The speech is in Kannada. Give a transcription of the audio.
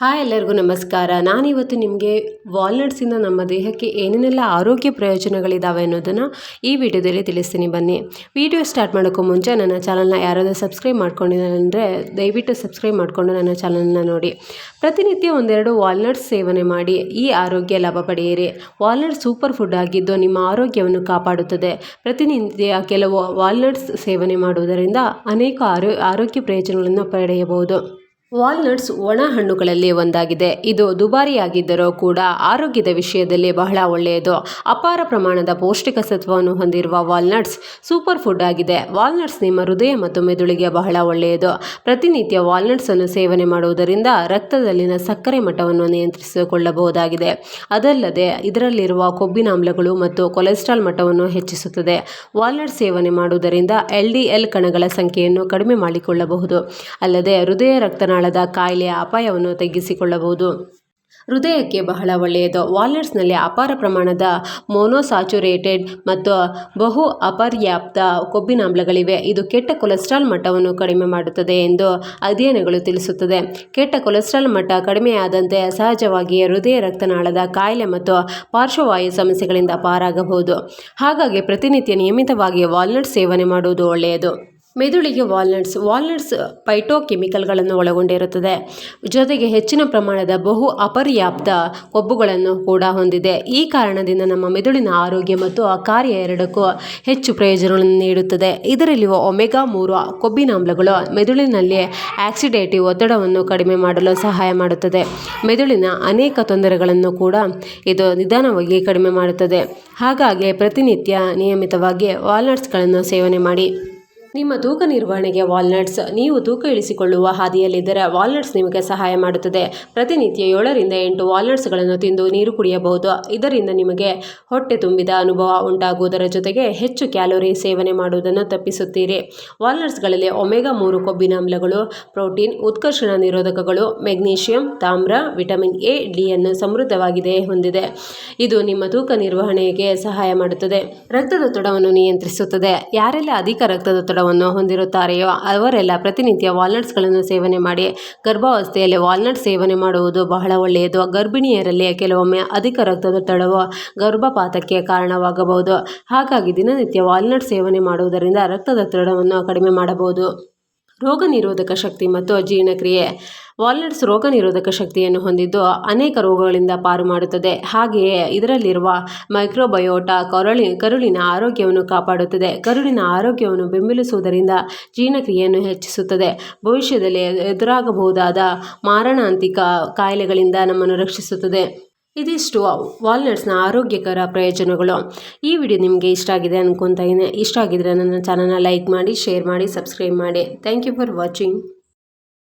ಹಾಯ್ ಎಲ್ಲರಿಗೂ ನಮಸ್ಕಾರ. ನಾನಿವತ್ತು ನಿಮಗೆ ವಾಲ್ನಟ್ಸಿಂದ ನಮ್ಮ ದೇಹಕ್ಕೆ ಏನೇನೆಲ್ಲ ಆರೋಗ್ಯ ಪ್ರಯೋಜನಗಳಿದ್ದಾವೆ ಅನ್ನೋದನ್ನು ಈ ವಿಡಿಯೋದಲ್ಲಿ ತಿಳಿಸ್ತೀನಿ ಬನ್ನಿ. ವಿಡಿಯೋ ಸ್ಟಾರ್ಟ್ ಮಾಡೋಕ್ಕೂ ಮುಂಚೆ ನನ್ನ ಚಾನಲ್ನ ಯಾರಾದರೂ ಸಬ್ಸ್ಕ್ರೈಬ್ ಮಾಡ್ಕೊಂಡಿದ್ದಾರೆ ಅಂದರೆ ದಯವಿಟ್ಟು ಸಬ್ಸ್ಕ್ರೈಬ್ ಮಾಡಿಕೊಂಡು ನನ್ನ ಚಾನಲ್ನ ನೋಡಿ. ಪ್ರತಿನಿತ್ಯ ಒಂದೆರಡು ವಾಲ್ನಟ್ಸ್ ಸೇವನೆ ಮಾಡಿ ಈ ಆರೋಗ್ಯ ಲಾಭ ಪಡೆಯಿರಿ. ವಾಲ್ನಟ್ಸ್ ಸೂಪರ್ ಫುಡ್ ಆಗಿದ್ದು ನಿಮ್ಮ ಆರೋಗ್ಯವನ್ನು ಕಾಪಾಡುತ್ತದೆ. ಪ್ರತಿನಿತ್ಯ ಕೆಲವು ವಾಲ್ನಟ್ಸ್ ಸೇವನೆ ಮಾಡುವುದರಿಂದ ಅನೇಕ ಆರೋ, ಆರೋಗ್ಯ ಪ್ರಯೋಜನಗಳನ್ನು ಪಡೆಯಬಹುದು. ವಾಲ್ನಟ್ಸ್ ಒಣ ಹಣ್ಣುಗಳಲ್ಲಿ ಒಂದಾಗಿದೆ. ಇದು ದುಬಾರಿಯಾಗಿದ್ದರೂ ಕೂಡ ಆರೋಗ್ಯದ ವಿಷಯದಲ್ಲಿ ಬಹಳ ಒಳ್ಳೆಯದು. ಅಪಾರ ಪ್ರಮಾಣದ ಪೌಷ್ಟಿಕ ಸತ್ವವನ್ನು ಹೊಂದಿರುವ ವಾಲ್ನಟ್ಸ್ ಸೂಪರ್ ಫುಡ್ ಆಗಿದೆ. ವಾಲ್ನಟ್ಸ್ ನಿಮ್ಮ ಹೃದಯ ಮತ್ತು ಮೆದುಳಿಗೆ ಬಹಳ ಒಳ್ಳೆಯದು. ಪ್ರತಿನಿತ್ಯ ವಾಲ್ನಟ್ಸ್ ಅನ್ನು ಸೇವನೆ ಮಾಡುವುದರಿಂದ ರಕ್ತದಲ್ಲಿನ ಸಕ್ಕರೆ ಮಟ್ಟವನ್ನು ನಿಯಂತ್ರಿಸಿಕೊಳ್ಳಬಹುದಾಗಿದೆ. ಅದಲ್ಲದೆ ಇದರಲ್ಲಿರುವ ಕೊಬ್ಬಿನಾಮ್ಲಗಳು ಮತ್ತು ಕೊಲೆಸ್ಟ್ರಾಲ್ ಮಟ್ಟವನ್ನು ಹೆಚ್ಚಿಸುತ್ತದೆ. ವಾಲ್ನಟ್ ಸೇವನೆ ಮಾಡುವುದರಿಂದ ಎಲ್ ಡಿ ಎಲ್ ಕಣಗಳ ಸಂಖ್ಯೆಯನ್ನು ಕಡಿಮೆ ಮಾಡಿಕೊಳ್ಳಬಹುದು. ಅಲ್ಲದೆ ಹೃದಯ ರಕ್ತನಾಳ ನಾಳದ ಕಾಯಿಲೆಯ ಅಪಾಯವನ್ನು ತಗ್ಗಿಸಿಕೊಳ್ಳಬಹುದು. ಹೃದಯಕ್ಕೆ ಬಹಳ ಒಳ್ಳೆಯದು. ವಾಲ್ನಟ್ಸ್ನಲ್ಲಿ ಅಪಾರ ಪ್ರಮಾಣದ ಮೋನೋಸಾಚುರೇಟೆಡ್ ಮತ್ತು ಬಹು ಅಪರ್ಯಾಪ್ತ ಕೊಬ್ಬಿನಾಮ್ಲಗಳಿವೆ. ಇದು ಕೆಟ್ಟ ಕೊಲೆಸ್ಟ್ರಾಲ್ ಮಟ್ಟವನ್ನು ಕಡಿಮೆ ಮಾಡುತ್ತದೆ ಎಂದು ಅಧ್ಯಯನಗಳು ತಿಳಿಸುತ್ತದೆ. ಕೆಟ್ಟ ಕೊಲೆಸ್ಟ್ರಾಲ್ ಮಟ್ಟ ಕಡಿಮೆಯಾದಂತೆ ಸಹಜವಾಗಿಯೇ ಹೃದಯ ರಕ್ತನಾಳದ ಕಾಯಿಲೆ ಮತ್ತು ಪಾರ್ಶ್ವವಾಯು ಸಮಸ್ಯೆಗಳಿಂದ ಪಾರಾಗಬಹುದು. ಹಾಗಾಗಿ ಪ್ರತಿನಿತ್ಯ ನಿಯಮಿತವಾಗಿ ವಾಲ್ನಟ್ ಸೇವನೆ ಮಾಡುವುದು ಒಳ್ಳೆಯದು. ಮೆದುಳಿಗೆ ವಾಲ್ನಟ್ಸ್ ವಾಲ್ನಟ್ಸ್ ಪೈಟೋಕೆಮಿಕಲ್ಗಳನ್ನು ಒಳಗೊಂಡಿರುತ್ತದೆ. ಜೊತೆಗೆ ಹೆಚ್ಚಿನ ಪ್ರಮಾಣದ ಬಹು ಅಪರ್ಯಾಪ್ತ ಕೊಬ್ಬುಗಳನ್ನು ಕೂಡ ಹೊಂದಿದೆ. ಈ ಕಾರಣದಿಂದ ನಮ್ಮ ಮೆದುಳಿನ ಆರೋಗ್ಯ ಮತ್ತು ಆ ಕಾರ್ಯ ಎರಡಕ್ಕೂ ಹೆಚ್ಚು ಪ್ರಯೋಜನಗಳನ್ನು ನೀಡುತ್ತದೆ. ಇದರಲ್ಲಿರುವ ಒಮೆಗಾ ಮೂರು ಕೊಬ್ಬಿನಾಮ್ಲಗಳು ಮೆದುಳಿನಲ್ಲಿ ಆಕ್ಸಿಡೇಟಿವ್ ಒತ್ತಡವನ್ನು ಕಡಿಮೆ ಮಾಡಲು ಸಹಾಯ ಮಾಡುತ್ತದೆ. ಮೆದುಳಿನ ಅನೇಕ ತೊಂದರೆಗಳನ್ನು ಕೂಡ ಇದು ನಿಧಾನವಾಗಿ ಕಡಿಮೆ ಮಾಡುತ್ತದೆ. ಹಾಗಾಗಿ ಪ್ರತಿನಿತ್ಯ ನಿಯಮಿತವಾಗಿ ವಾಲ್ನಟ್ಸ್ಗಳನ್ನು ಸೇವನೆ ಮಾಡಿ. ನಿಮ್ಮ ತೂಕ ನಿರ್ವಹಣೆಗೆ ವಾಲ್ನಟ್ಸ್ ನೀವು ತೂಕ ಇಳಿಸಿಕೊಳ್ಳುವ ಹಾದಿಯಲ್ಲಿದ್ದರೆ ವಾಲ್ನಟ್ಸ್ ನಿಮಗೆ ಸಹಾಯ ಮಾಡುತ್ತದೆ. ಪ್ರತಿನಿತ್ಯ ಏಳರಿಂದ ಎಂಟು ವಾಲ್ನಟ್ಸ್ಗಳನ್ನು ತಿಂದು ನೀರು ಕುಡಿಯಬಹುದು. ಇದರಿಂದ ನಿಮಗೆ ಹೊಟ್ಟೆ ತುಂಬಿದ ಅನುಭವ ಉಂಟಾಗುವುದರ ಜೊತೆಗೆ ಹೆಚ್ಚು ಕ್ಯಾಲೋರಿ ಸೇವನೆ ಮಾಡುವುದನ್ನು ತಪ್ಪಿಸುತ್ತೀರಿ. ವಾಲ್ನಟ್ಸ್ಗಳಲ್ಲಿ ಒಮೆಗಾ ಮೂರು ಕೊಬ್ಬಿನಾಮ್ಲಗಳು ಪ್ರೋಟೀನ್, ಉತ್ಕರ್ಷಣ ನಿರೋಧಕಗಳು, ಮೆಗ್ನೀಷಿಯಂ, ತಾಮ್ರ, ವಿಟಮಿನ್ ಎ ಡಿಯನ್ನು ಸಮೃದ್ಧವಾಗಿದೆ ಹೊಂದಿದೆ. ಇದು ನಿಮ್ಮ ತೂಕ ನಿರ್ವಹಣೆಗೆ ಸಹಾಯ ಮಾಡುತ್ತದೆ. ರಕ್ತದೊತ್ತಡವನ್ನು ನಿಯಂತ್ರಿಸುತ್ತದೆ. ಯಾರೆಲ್ಲ ಅಧಿಕ ರಕ್ತದೊತ್ತಡ ಒತ್ತಡವನ್ನು ಹೊಂದಿರುತ್ತಾರೆಯೋ ಅವರೆಲ್ಲ ಪ್ರತಿನಿತ್ಯ ವಾಲ್ನಟ್ಸ್ಗಳನ್ನು ಸೇವನೆ ಮಾಡಿ ಗರ್ಭಾವಸ್ಥೆಯಲ್ಲಿ ವಾಲ್ನಟ್ ಸೇವನೆ ಮಾಡುವುದು ಬಹಳ ಒಳ್ಳೆಯದು. ಗರ್ಭಿಣಿಯರಲ್ಲಿ ಕೆಲವೊಮ್ಮೆ ಅಧಿಕ ರಕ್ತದೊತ್ತಡವು ಗರ್ಭಪಾತಕ್ಕೆ ಕಾರಣವಾಗಬಹುದು. ಹಾಗಾಗಿ ದಿನನಿತ್ಯ ವಾಲ್ನಟ್ ಸೇವನೆ ಮಾಡುವುದರಿಂದ ರಕ್ತದೊತ್ತಡವನ್ನು ಕಡಿಮೆ ಮಾಡಬಹುದು. ರೋಗ ನಿರೋಧಕ ಶಕ್ತಿ ಮತ್ತು ಜೀರ್ಣಕ್ರಿಯೆ. ವಾಲ್ನಟ್ಸ್ ರೋಗ ನಿರೋಧಕ ಶಕ್ತಿಯನ್ನು ಹೊಂದಿದ್ದು ಅನೇಕ ರೋಗಗಳಿಂದ ಪಾರು ಮಾಡುತ್ತದೆ. ಹಾಗೆಯೇ ಇದರಲ್ಲಿರುವ ಮೈಕ್ರೋಬಯೋಟ ಕರುಳಿ, ಕರುಳಿನ ಆರೋಗ್ಯವನ್ನು ಕಾಪಾಡುತ್ತದೆ. ಕರುಳಿನ ಆರೋಗ್ಯವನ್ನು ಬೆಂಬಲಿಸುವುದರಿಂದ ಜೀರ್ಣಕ್ರಿಯೆಯನ್ನು ಹೆಚ್ಚಿಸುತ್ತದೆ. ಭವಿಷ್ಯದಲ್ಲಿ ಎದುರಾಗಬಹುದಾದ ಮಾರಣಾಂತಿಕ ಕಾಯಿಲೆಗಳಿಂದ ನಮ್ಮನ್ನು ರಕ್ಷಿಸುತ್ತದೆ. ಇದಿಷ್ಟು ವಾಲ್ನಟ್ಸ್ನ ಆರೋಗ್ಯಕರ ಪ್ರಯೋಜನಗಳು. ಈ ವಿಡಿಯೋ ನಿಮಗೆ ಇಷ್ಟ ಆಗಿದೆ ಅನ್ಕೊತಾ ಇಷ್ಟ ಆಗಿದ್ರೆ ನನ್ನ ಚಾನಲ್ನ ಲೈಕ್ ಮಾಡಿ ಶೇರ್ ಮಾಡಿ ಸಬ್ಸ್ಕ್ರೈಬ್ ಮಾಡಿ. Thank you for watching